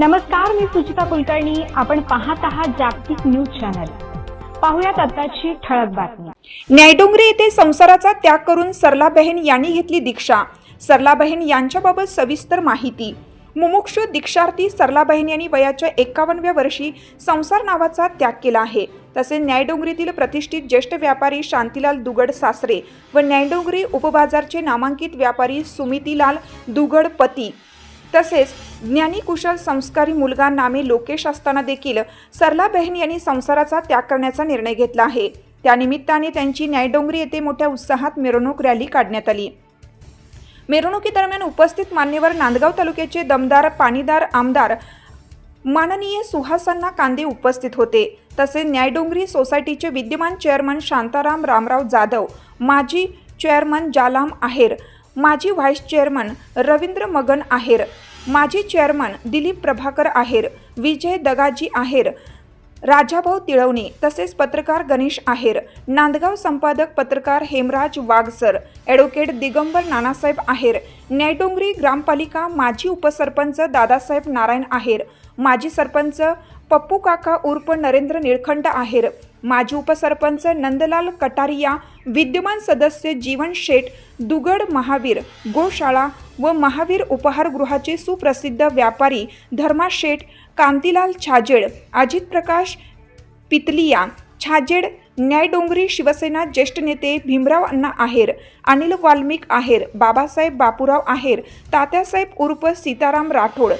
नमस्कार मी सुचिता कुलकर्णी. आपण पाहत आहात जागतिक न्यूज चॅनल. पाहुयात आताची ठळक बातमी. न्यायडोंगरी येथे संसाराचा त्याग करून सरलाबहेन यांनी घेतली दीक्षा. सरलाबहेन यांच्याबाबत सविस्तर माहिती. मुमुक्षु दीक्षार्थी सरलाबहेन यांनी वयाच्या एकावन्नव्या वर्षी संसार नावाचा त्याग केला आहे. तसेच न्यायडोंगरीतील प्रतिष्ठित ज्येष्ठ व्यापारी शांतीलाल दुगड सासरे व न्यायडोंगरी उपबाजारचे नामांकित व्यापारी सुमितीलाल दुगड पती तसेच ज्ञानी कुशल संस्कारी मुलगा नामे लोकेश असताना देखील सरला बहन यांनी संसाराचा त्याग करण्याचा निर्णय घेतला आहे. त्यानिमित्ताने त्यांची न्यायडोंगरी येथे मोठ्या उत्साहात मिरवणूक रॅली काढण्यात आली. मिरवणुकीदरम्यान उपस्थित मान्यवर नांदगाव तालुक्याचे दमदार पाणीदार आमदार माननीय सुहासन्ना कांदे उपस्थित होते. तसेच न्यायडोंगरी सोसायटीचे विद्यमान चेअरमन शांताराम रामराव जाधव माजी चेअरमन जालाम आहेर माजी व्हाईस चेअरमन रवींद्र मगन आहेर माजी चेअरमन दिलीप प्रभाकर आहेर विजय दगाजी आहेर राजाभाऊ तिळवणे तसेच पत्रकार गणेश आहेर नांदगाव संपादक पत्रकार हेमराज वाघसर ॲडव्होकेट दिगंबर नानासाहेब आहेर न्यायडोंगरी ग्रामपालिका माजी उपसरपंच दादासाहेब नारायण आहेर माजी सरपंच पप्पू काका उर्फ नरेंद्र निळखंड आहेर. माजी उपसरपंच नंदलाल कटारिया विद्यमान सदस्य जीवन शेठ दुगड महावीर गोशाळा व महावीर उपहारगृहाचे सुप्रसिद्ध व्यापारी धर्मा शेठ कांतीलाल छाजेड अजित प्रकाश पितलिया छाजेड न्यायडोंगरी शिवसेना ज्येष्ठ नेते भीमराव अण्णा आहेर अनिल वाल्मिक आहेर बाबासाहेब बापूराव आहेर तात्यासाहेब उर्फ सीताराम राठोड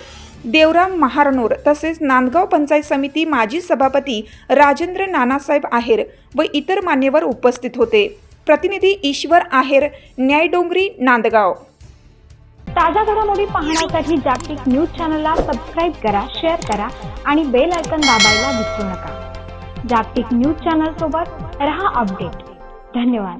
देवराम महारनोर तसेच नांदगाव पंचायत समिती माजी सभापती राजेंद्र नानासाहेब आहेर व इतर मान्यवर उपस्थित होते. प्रतिनिधी ईश्वर आहेर न्यायडोंगरी नांदगाव. ताज्या घडामोडी पाहण्यासाठी जागतिक न्यूज चॅनलला सबस्क्राईब करा शेअर करा आणि बेल आयकन दाबायला विसरू नका. जागतिक न्यूज चॅनल सोबत रहा अपडेट. धन्यवाद.